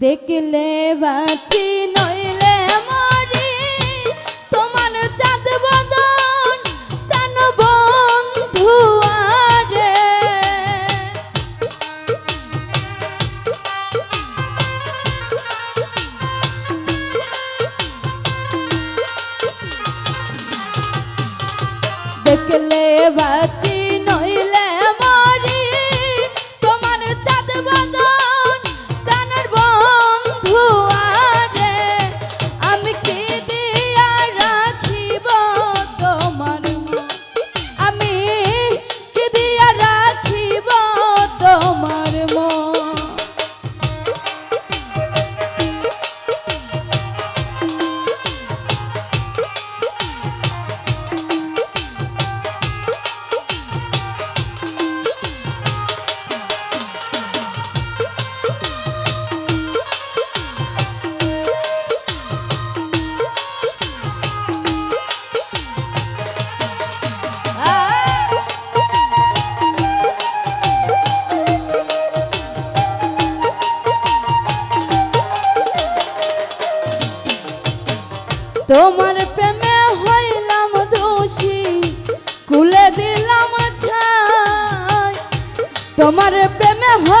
দেখলে বাঁচি নইলে মরি। তোমার চাঁদ বদন কেন বন্ধু দেখলে বাঁচি तुम्हारे प्रेम हो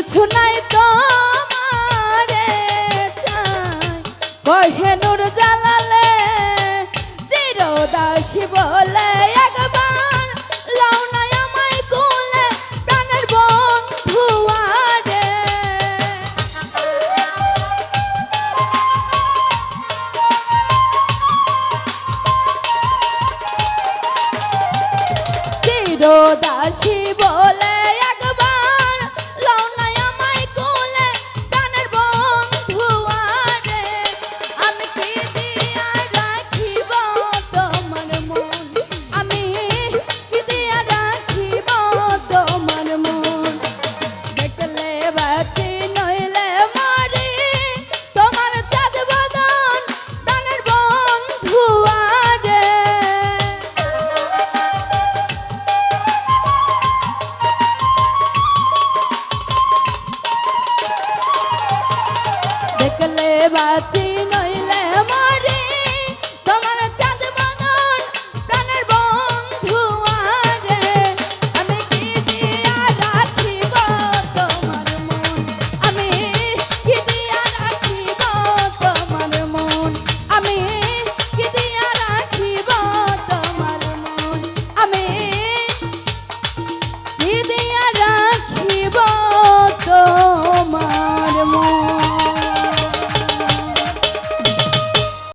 কিছু নাই তো কহে নূর জালালে চিরদাসী বলে